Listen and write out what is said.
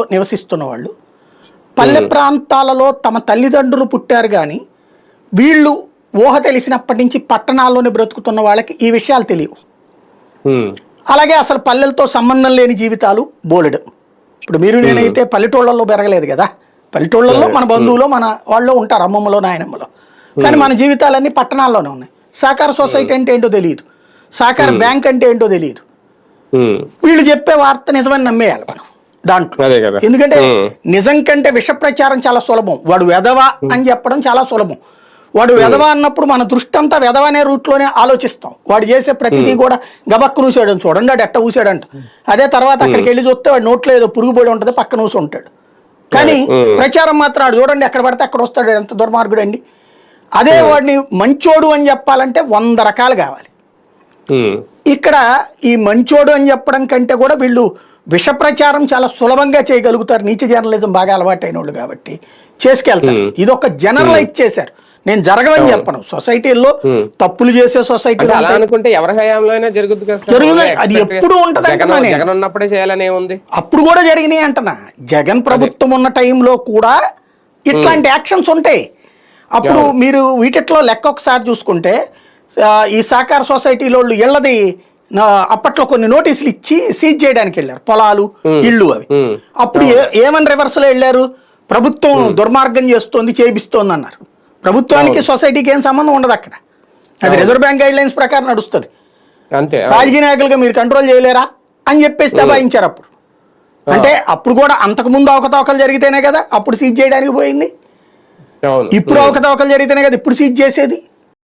ప్రాంతాల్లో నివసిస్తున్న వాళ్ళు పల్లె ప్రాంతాలలో తమ తల్లిదండ్రులు పుట్టారు కానీ వీళ్ళు ఊహ తెలిసినప్పటి నుంచి పట్టణాల్లోనే బ్రతుకుతున్న వాళ్ళకి ఈ విషయాలు తెలియవు. అలాగే అసలు పల్లెలతో సంబంధం లేని జీవితాలు బోలెడు. ఇప్పుడు మీరు నేనైతే పల్లెటూళ్ళల్లో పెరగలేదు కదా? పల్లెటూళ్ళల్లో మన బంధువులు మన వాళ్ళు ఉంటారు అమ్మమ్మలో నాయనమ్మలో. కానీ మన జీవితాలన్నీ పట్టణాల్లోనే ఉన్నాయి. సహకార సొసైటీ అంటే ఏంటో తెలియదు. సహకార బ్యాంక్ అంటే ఏంటో తెలియదు. వీళ్ళు చెప్పే వార్త నిజమని నమ్మేయాలి మనం. దాంట్లో. ఎందుకంటే నిజం కంటే విష ప్రచారం చాలా సులభం. వాడు వెధవ అని చెప్పడం చాలా సులభం. వాడు వెధవ అన్నప్పుడు మన దృష్టి అంతా వెధవ అనే రూట్లోనే ఆలోచిస్తాం. వాడు చేసే ప్రతిదీ కూడా గబక్కు నూసాడు చూడండి వాడు ఎట్ట ఊసాడంట. అదే తర్వాత అక్కడికి వెళ్ళి చూస్తే వాడు నోట్లో ఏదో పురుగు పడి ఉంటుంది పక్కన ఊసి ఉంటాడు. కానీ. ప్రచారం మాత్రం వాడు చూడండి ఎక్కడ పడితే అక్కడ వస్తాడు ఎంత దుర్మార్గుడు అండి అదే వాడిని మంచోడు అని చెప్పాలంటే వంద రకాలు కావాలి. ఇక్కడ ఈ మంచోడు అని చెప్పడం కంటే కూడా వీళ్ళు విష ప్రచారం చాలా సులభంగా చేయగలుగుతారు. నీచ జర్నలిజం బాగా అలవాటైన వాళ్ళు కాబట్టి చేసుకెళ్తారు. ఇది ఒక జనరలైజ్ చేశారు. నేను జరగవని చెప్పను. సొసైటీల్లో తప్పులు చేసే అంటే సొసైటీలు అలా అనుకుంటే ఎవరి హయాంలో అయినా? జరుగుతుంది. అది ఎప్పుడూ ఉంటది జగన్ ఉన్నప్పుడే చేయాలని ఏముంది అప్పుడు కూడా జరిగినాయి అంటనా జగన్ ప్రభుత్వం ఉన్న టైంలో కూడా ఇట్లాంటి యాక్షన్స్ ఉంటాయి. అప్పుడు మీరు వీటిట్లో లెక్క ఒకసారి చూసుకుంటే ఈ సహకార సొసైటీలో వాళ్ళు ఇళ్ళది అప్పట్లో కొన్ని నోటీసులు ఇచ్చి సీజ్ చేయడానికి వెళ్ళారు. పొలాలు ఇళ్ళు అవి. అప్పుడు ఏమని రివర్స్లో వెళ్ళారు? ప్రభుత్వం దుర్మార్గం చేస్తోంది చేపిస్తోంది అన్నారు ప్రభుత్వానికి సొసైటీకి ఏం సంబంధం ఉండదు అక్కడ. అది రిజర్వ్ బ్యాంక్ గైడ్ లైన్స్ ప్రకారం నడుస్తుంది. రాజకీయ నాయకులుగా మీరు కంట్రోల్ చేయలేరా? అని చెప్పేసి దబాయించారు అప్పుడు. అంటే అప్పుడు కూడా అంతకు ముందు అవకతవకలు జరిగితేనే కదా అప్పుడు సీజ్ చేయడానికి పోయింది? ఇప్పుడు అవకతవకలు జరిగితేనే కదా ఇప్పుడు సీజ్ చేసేది?